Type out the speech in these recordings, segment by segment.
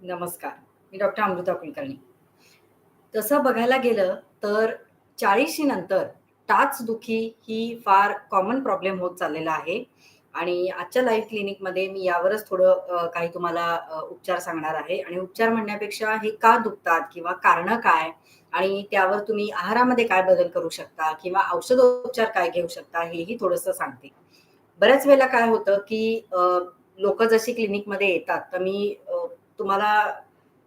नमस्कार. मी डॉक्टर अमृता कुलकर्णी. तसं बघायला गेलं तर 40शी नंतर टाचदुखी ही फार कॉमन प्रॉब्लेम होत चाललेला आहे आणि आजच्या लाईफ क्लिनिकमध्ये मी यावरच थोडं काही तुम्हाला उपचार सांगणार आहे आणि उपचार म्हणण्यापेक्षा हे का दुखतात किंवा कारणं काय आणि त्यावर तुम्ही आहारामध्ये काय बदल करू शकता किंवा औषधोपचार काय घेऊ शकता हेही थोडंसं सांगते. बऱ्याच वेळेला काय होतं, की लोक जशी क्लिनिकमध्ये येतात, तर मी तुम्हाला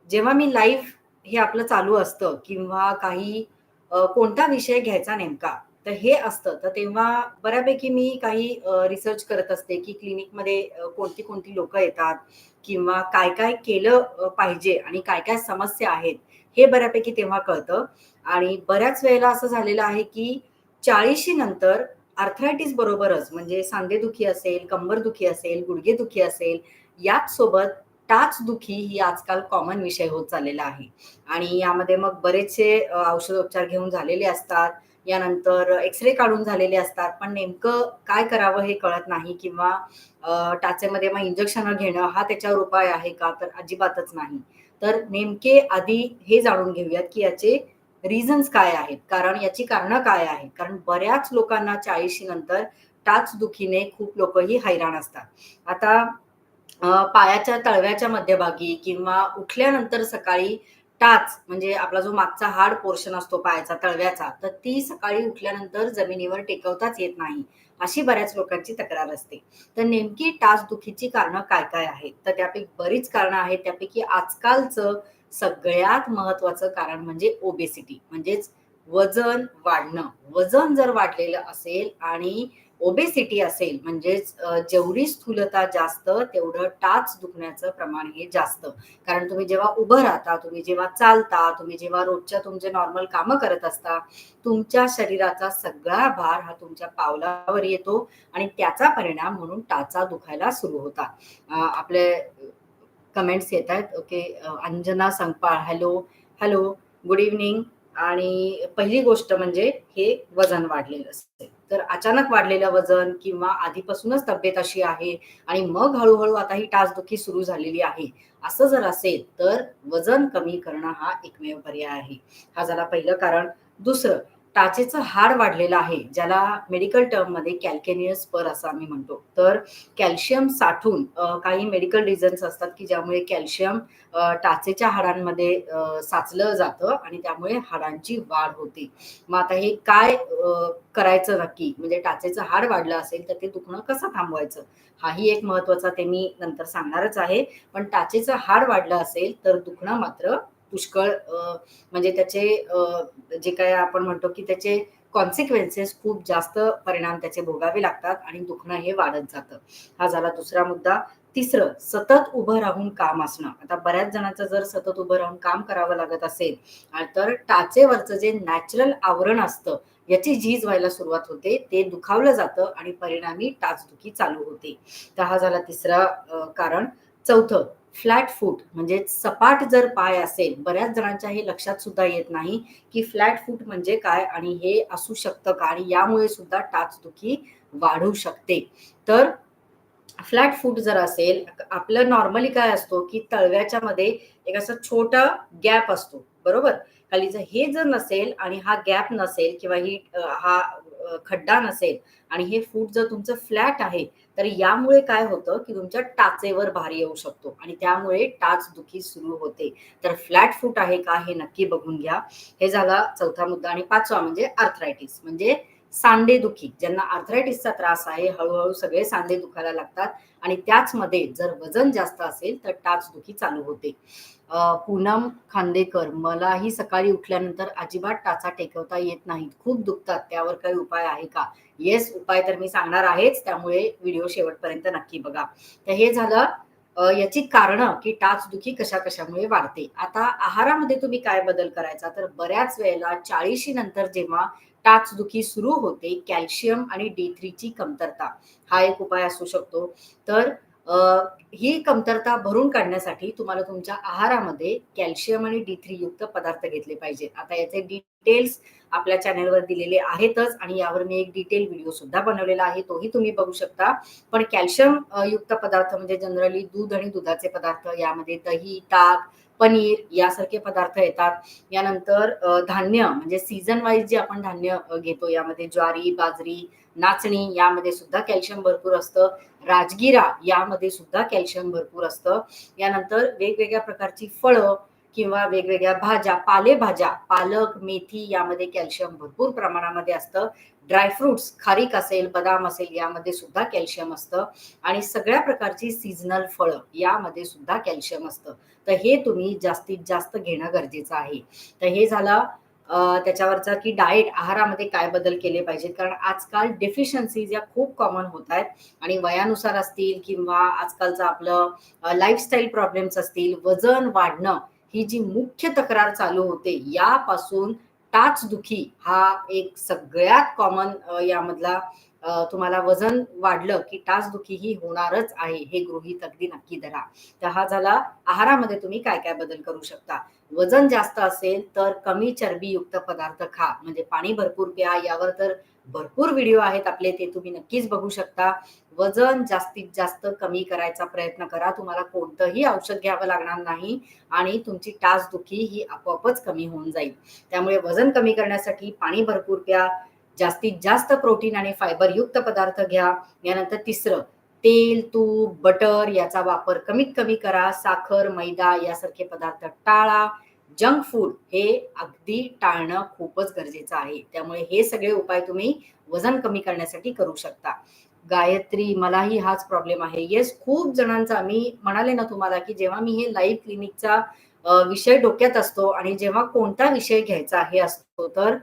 जेव्हा मी लाईव्ह हे आपलं चालू असतं किंवा काही कोणता विषय घ्यायचा नेमका, तर हे असतं. तर तेव्हा बऱ्यापैकी मी काही रिसर्च करत असते, की क्लिनिकमध्ये कोणती-कोणती लोक येतात किंवा काय-काय केलं पाहिजे आणि काय-काय समस्या आहेत, हे बऱ्यापैकी तेव्हा कळतं आणि बऱ्याच वेळेला असं झालेलं आहे, की 40शी नंतर आर्थरायटिस बरोबरच म्हणजे सांधेदुखी असेल, कंबरदुखी असेल, गुडघेदुखी असेल, याच सोबत टाचदुखी ही आजकाल कॉमन विषय होत चाललेला आहे आणि यामध्ये मग बरेचसे औषधोपचार घेऊन झालेले असतात. यानंतर एक्सरे काढून झालेले असतात. पण नेमकं काय करावं हे कळत नाही किंवा टाचेमध्ये मग इंजेक्शन घेणं हा त्याच्यावर उपाय आहे का? तर अजिबातच नाही. तर नेमके आधी हे जाणून घेऊयात, की याचे रिझन्स काय आहेत? कारण याची कारणं काय आहेत? कारण बऱ्याच लोकांना 40शी नंतर टाचदुखीने खूप लोकही हैराण असतात. आता पायाच्या तळव्याच्या मध्यभागी किंवा उठल्यानंतर सकाळी टाच म्हणजे आपला जो मागचा हार्ड पोर्शन असतो पायाचा तळव्याचा, तर ती सकाळी उठल्यानंतर जमिनीवर टेकवताच येत नाही. अशी बऱ्याच लोकांची तक्रार असते. तर नेमकी टाच दुखीची कारणं काय-काय आहेत? तर त्यापैकी बरीच कारणं आहेत. त्यापैकी आजकालचं सगळ्यात महत्त्वाचं कारण म्हणजे ओबेसिटी म्हणजेच वजन वाढणं. वजन जर वाढलेलं असेल आणि ओबेसिटी असेल म्हणजेच जेवढी स्थूलता जास्त, तेवढं टाच दुखण्याचं प्रमाण हे जास्त. कारण तुम्ही जेव्हा उभं राहता, तुम्ही जेव्हा चालता, तुम्ही जेव्हा रोजच्या तुमचे नॉर्मल कामं करत असता, तुमच्या शरीराचा सगळा भार हा तुमच्या पावलावर येतो आणि त्याचा परिणाम म्हणून टाचा दुखायला सुरू होता आपले कमेंट्स येतायत. Okay. Anjana Sangpal, hello, hello, good evening आणि पहिली गोष्ट म्हणजे हे वजन वाढलेलं असेल. तर अचानक वाढलेलं वजन किंवा आधीपासूनच तब्येत अशी आहे आणि मग हळूहळू आता ही टाचदुखी सुरू झालेली आहे. असं जर असेल, तर वजन कमी करणं हा एकमेव पर्याय आहे. हा झाला पहिलं कारण. दुसरं, टाचेचं हाड वाढलेलं आहे, ज्याला मेडिकल टर्ममध्ये कॅल्केनियस पर असं आम्ही म्हणतो. तर कॅल्शियम साठून काही मेडिकल रिझन्स असतात, की ज्यामुळे कॅल्शियम टाचेच्या हाडांमध्ये साचलं जातं आणि त्यामुळे हाडांची वाढ होते. मग आता हे काय करायचं नक्की? म्हणजे टाचेचं हाड वाढलं असेल, तर ते दुखणं कसं थांबवायचं? हाही एक महत्त्वाचा ते मी नंतर सांगणारच आहे. पण टाचेचं हाड वाढलं असेल, तर दुखणं मात्र पुष्कळ म्हणजे त्याचे जे काय आपण म्हणतो, की त्याचे कॉन्सिक्वेन्सेस खूप जास्त परिणाम त्याचे भोगावे लागतात आणि दुखणं हे वाढत जातं. हा झाला दुसरा मुद्दा. तिसरं, सतत उभं राहून काम असणं. आता बऱ्याच जणांचं जर सतत उभं राहून काम करावं लागत असेल, तर टाचेवरचं जे नॅचरल आवरण असतं, याची झीज व्हायला सुरुवात होते. ते दुखावलं जातं आणि परिणामी टाचदुखी चालू होते. तर हा झाला तिसरा कारण. चौथं, फ्लॅट फूट म्हणजे सपाट जर पाय असेल, बऱ्याच जणांच्या हे लक्षात सुद्धा येत नाही, की फ्लॅट फूट म्हणजे काय आणि हे असू शकतं का? आणि यामुळे सुद्धा टाचदुखी वाढू शकते. तर फ्लॅट फूट जर असेल, आपलं नॉर्मली काय असतो, की तळव्याच्या मध्ये एक असा छोटा गॅप असतो, बरोबर? खालीचं हे जर नसेल आणि हा गॅप नसेल किंवा ही हा खड्डा नसेल आणि हे फूट जर तुमचं फ्लॅट आहे, तर यामुळे काय होतं, की तुमच्या टाचेवर भार येऊ शकतो आणि त्यामुळे टाच दुखी सुरू होते. तर फ्लॅट फूट आहे का? हे नक्की बघून घ्या. हे झाला चौथा मुद्दा आणि पाचवा म्हणजे आर्थरायटिस म्हणजे सांधेदुखी. ज्यांना आर्थरायटिसचा त्रास आहे, हळूहळू सगळे सांधे दुखायला लागतात आणि त्याचमध्ये जर वजन जास्त असेल, तर टाचदुखी चालू होते. पूनम खांदेकर, मलाही सकाळी उठल्यानंतर अजिबात टाचा टेकवता येत नाहीत. खूप दुखतात. त्यावर काही उपाय आहे का? येस, उपाय तर मी सांगणार आहेच. त्यामुळे व्हिडिओ शेवटपर्यंत नक्की बघा. तर हे झालं याची कारणं, की टाचदुखी कशा-कशामुळे वाढते. आता आहारामध्ये तुम्ही काय बदल करायचा? तर बऱ्याच वेळेला 40शी नंतर जेव्हा टाचदुखी सुरू होते, कॅल्शियम आणि डी3 ची कमतरता हा एक उपाय असू शकतो. तर ही कमतरता भरून काढण्यासाठी तुम्हाला तुमच्या आहारामध्ये कॅल्शियम आणि डी थ्री युक्त पदार्थ घेतले पाहिजेत. आता याचे डिटेल्स आपल्या चॅनलवर दिलेले आहेतच आणि यावर मी एक डिटेल व्हिडिओ सुद्धा बनवलेला आहे तोही तुम्ही बघू शकता पण कॅल्शियम युक्त पदार्थ म्हणजे जनरली दूध आणि दुधाचे पदार्थ यामध्ये दही ताक पनीर यासारखे पदार्थ येतात. यानंतर धान्य म्हणजे सीझन वाईज जे आपण धान्य घेतो यामध्ये ज्वारी बाजरी नाचणी यामध्ये सुद्धा कॅल्शियम भरपूर असतं. राजगिरा यामध्ये सुद्धा कॅल्शियम भरपूर असतं. यानंतर वेगवेगळ्या प्रकारची फळं किंवा वेगवेगळ्या भाज्या पालेभाज्या पालक मेथी यामध्ये कॅल्शियम भरपूर प्रमाणामध्ये असतं. ड्रायफ्रुट्स खारीक असेल बदाम असेल यामध्ये सुद्धा कॅल्शियम असतं. आणि सगळ्या प्रकारची सीझनल फळं यामध्ये सुद्धा कॅल्शियम असतं. तर हे तुम्ही जास्तीत जास्त घेणं गरजेचं आहे. तर हे झालं त्याच्यावरचा की डाएट आहारामध्ये काय बदल केले पाहिजेत? कारण आजकाल डेफिशियन्सीज या खूप कॉमन होत आहेत. आणि वयानुसार असतील किंवा आजकालचं आपलं लाईफस्टाईल प्रॉब्लेम्स असतील वजन वाढणं ही जी मुख्य तक्रार चालू होते यापासून टाचदुखी हा एक सगळ्यात कॉमन यामधला तुम्हाला वजन वाढलं की टाचदुखी ही होणारच आहे हे गृहीत अगदी नक्की धरा. तर हा झाला आहारामध्ये तुम्ही काय काय बदल करू शकता. वजन जास्त असेल तर कमी चरबीयुक्त पदार्थ खा म्हणजे पाणी भरपूर प्या यावर तर भरपूर व्हिडिओ आहेत आपले ते तुम्ही नक्कीच बघू शकता. वजन जास्तीत जास्त कमी करायचा प्रयत्न करा. तुम्हाला कोणतंही औषध घ्यावं लागणार नाही आणि तुमची टाचदुखी ही आपोआपच कमी होऊन जाईल. त्यामुळे वजन कमी करण्यासाठी पाणी भरपूर प्या. जास्तीत जास्त प्रोटीन आणि फायबर युक्त पदार्थ घ्या. यानंतर तिसरं तेल तूप बटर याचा वापर कमीत कमी करा. साखर मैदा यासारखे पदार्थ टाळा. जंक फूड हे अगदी टाळणं खूपच गरजेचं आहे. त्यामुळे हे सगळे उपाय तुम्ही वजन कमी करण्यासाठी करू शकता. गायत्री मलाही हाच प्रॉब्लेम आहे. येस खूप जणांचा मी म्हणाले ना तुम्हाला की जेव्हा मी हे लाईव्ह क्लिनिकचा विषय डोक्यात असतो आणि जेव्हा कोणता विषय घ्यायचा हे असतो तर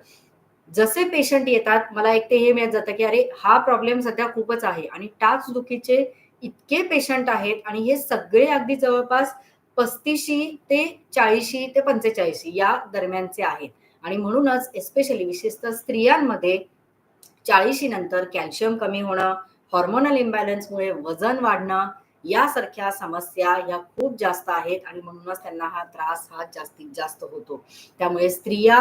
जसे पेशंट येतात मला एक ते हे मिळत जातं की अरे हा प्रॉब्लेम सध्या खूपच आहे आणि टाच दुखीचे इतके पेशंट आहेत आणि हे सगळे अगदी जवळपास पस्तीशी ते चाळीशी ते पंचेचाळीशी या दरम्यानचे आहेत. आणि म्हणूनच एस्पेशली विशेषतः स्त्रियांमध्ये चाळीशी नंतर कॅल्शियम कमी होणं हॉर्मोनल इम्बॅलन्समुळे वजन वाढणं यासारख्या समस्या या खूप जास्त आहेत. आणि म्हणूनच त्यांना हा त्रास हा जास्तीत जास्त होतो. त्यामुळे स्त्रिया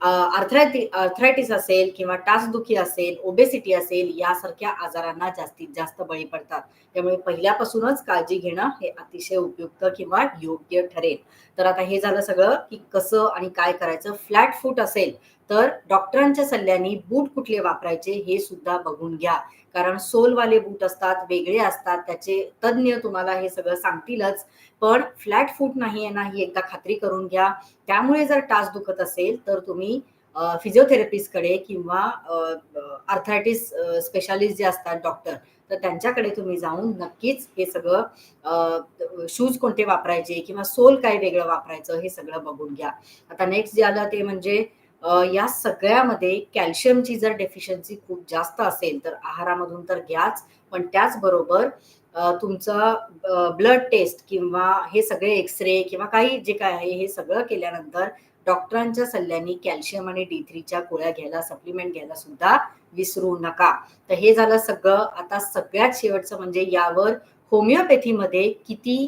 अर्थरायटी अर्थरायटिस असेल किंवा टासदुखी असेल ओबेसिटी असेल यासारख्या आजारांना जास्तीत जास्त बळी पडतात. त्यामुळे पहिल्यापासूनच काळजी घेणं हे अतिशय उपयुक्त किंवा योग्य ठरेल. तर आता हे झालं सगळं की कसं आणि काय करायचं? फ्लॅट फूट असेल तर डॉक्टरांच्या सल्ल्याने बूट कुठले वापरायचे हे सुद्धा बघून घ्या. कारण सोलवाले बूट असतात वेगळे असतात त्याचे तज्ज्ञ तुम्हाला हे सगळं सांगतीलच. पण फ्लॅट फूट नाही आहे ना ही एकदा खात्री करून घ्या. त्यामुळे जर टास दुखत असेल तर तुम्ही फिजिओथेरपिस्टकडे किंवा अर्थायटिस स्पेशालिस्ट जे असतात डॉक्टर तर त्यांच्याकडे तुम्ही जाऊन नक्कीच हे सगळं शूज कोणते वापरायचे किंवा सोल काय वेगळं वापरायचं हे सगळं बघून घ्या. आता नेक्स्ट जे आलं ते म्हणजे या सगळ्यामध्ये कॅल्शियमची जर डेफिशियन्सी खूप जास्त असेल तर आहारामधून तर घ्याच. पण त्याचबरोबर तुमचं ब्लड टेस्ट किंवा हे सगळे एक्सरे किंवा काही जे काय आहे हे सगळं केल्यानंतर डॉक्टरांच्या सल्ल्याने कॅल्शियम आणि डी थ्रीच्या गोळ्या घ्यायला सप्लिमेंट घ्यायला सुद्धा विसरू नका. तर हे झालं सगळं. आता सगळ्यात शेवटचं म्हणजे यावर होमिओपॅथीमध्ये किती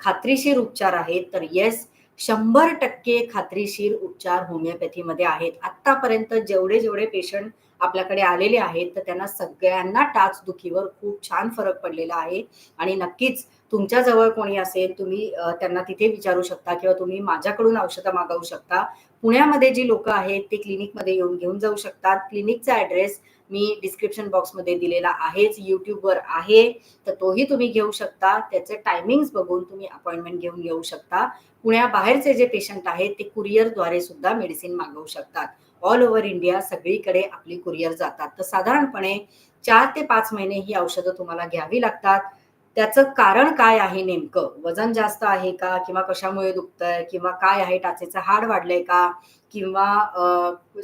खात्रीशीर उपचार आहेत तर येस शंभर टक्के खात्रीशीर उपचार होमिओपॅथीमध्ये आहेत. आतापर्यंत जेवढे जेवढे पेशंट आपल्याकडे आलेले आहेत तर त्यांना सगळ्यांना टाच दुखीवर खूप छान फरक पडलेला आहे. आणि नक्कीच तुमच्या जवळ कोणी असेल तुम्ही त्यांना तिथे विचारू शकता किंवा तुम्ही माझ्याकडून औषधं मागवू शकता. पुण्यामध्ये जी लोक आहेत ते क्लिनिकमध्ये येऊन घेऊन जाऊ शकतात. क्लिनिकचा ऍड्रेस मी डिस्क्रिप्शन बॉक्समध्ये दिलेला आहेच युट्यूबवर आहे. तर तोही तुम्ही घेऊ शकता. त्याचे टायमिंग्स बघून तुम्ही अपॉइंटमेंट घेऊन येऊ शकता. पुण्याबाहेरचे जे पेशंट आहेत ते कुरिअरद्वारे सुद्धा मेडिसिन मागवू शकतात. ऑल ओव्हर इंडिया सगळीकडे आपली कुरिअर जातात. तर साधारणपणे चार ते पाच महिने ही औषधं तुम्हाला घ्यावी लागतात. त्याचं कारण काय आहे नेमकं? वजन जास्त आहे का? किंवा कशामुळे दुखतंय? किंवा काय आहे? टाचेचं हाड वाढलंय का? किंवा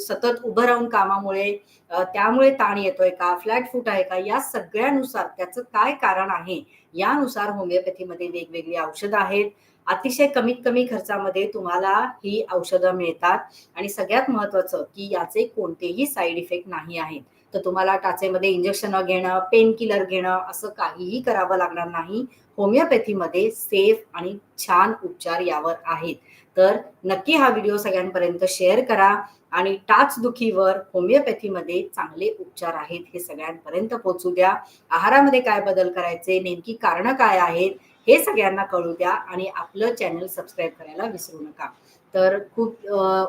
सतत उभं राहून कामामुळे त्यामुळे ताण येतोय का? फ्लॅट फूट आहे का? या सगळ्यानुसार त्याचं काय कारण आहे? यानुसार होमिओपॅथीमध्ये वेगवेगळी औषधं आहेत. अतिशय कमीत कमी खर्चामध्ये तुम्हाला ही औषधं मिळतात. आणि सगळ्यात महत्वाचं की याचे कोणतेही साईड इफेक्ट नाही आहेत. तर तुम्हाला टाचेमध्ये इंजेक्शन घेणं पेन किलर घेणं असं काहीही करावं लागणार नाही. होमिओपॅथीमध्ये सेफ आणि छान उपचार यावर आहेत. तर नक्की हा व्हिडिओ सगळ्यांपर्यंत शेअर करा आणि टाचदुखीवर होमिओपॅथीमध्ये चांगले उपचार आहेत हे सगळ्यांपर्यंत पोहोचू द्या. आहारामध्ये काय बदल करायचे नेमकी कारणं काय आहेत हे सगळ्यांना कळू द्या आणि आपलं चॅनल सबस्क्राईब करायला विसरू नका. तर खूप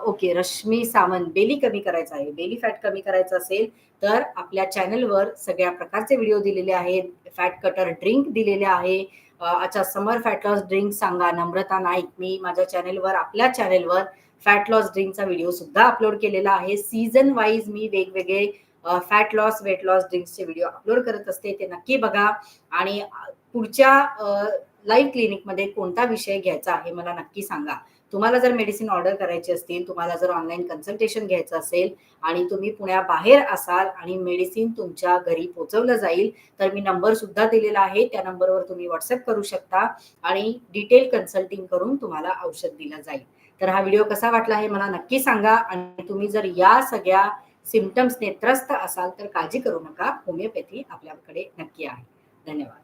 ओके रश्मी सावंत बेली कमी करायचं आहे. बेली फॅट कमी करायचं असेल तर आपल्या चॅनलवर सगळ्या प्रकारचे व्हिडिओ दिलेले आहेत. फॅट कटर ड्रिंक दिलेले आहे. अच्छा समर फॅट लॉस ड्रिंक सांगा. नम्रता नाईक मी माझ्या चॅनेलवर आपल्या चॅनेलवर फॅट लॉस ड्रिंकचा व्हिडिओ सुद्धा अपलोड केलेला आहे. सीझन वाईज मी वेगवेगळे फॅट लॉस वेट लॉस ड्रिंक्सचे व्हिडिओ अपलोड करत असते ते नक्की बघा. आणि पुढच्या लाईव्ह क्लिनिकमध्ये कोणता विषय घ्यायचा आहे मला नक्की सांगा. तुम्हाला जर मेडिसिन ऑर्डर करायची असतील तुम्हाला जर ऑनलाईन कन्सल्टेशन घ्यायचं असेल आणि तुम्ही पुण्याबाहेर असाल आणि मेडिसिन तुमच्या घरी पोचवलं जाईल तर मी नंबर सुद्धा दिलेला आहे. त्या नंबरवर तुम्ही व्हॉट्सअप करू शकता आणि डिटेल कन्सल्टिंग करून तुम्हाला औषध दिलं जाईल. तर हा व्हिडिओ कसा वाटला हे मला नक्की सांगा आणि तुम्ही जर या सगळ्या सिमटम्सने त्रस्त असाल तर काळजी करू नका. होमिओपॅथी आपल्याकडे नक्की आहे. धन्यवाद.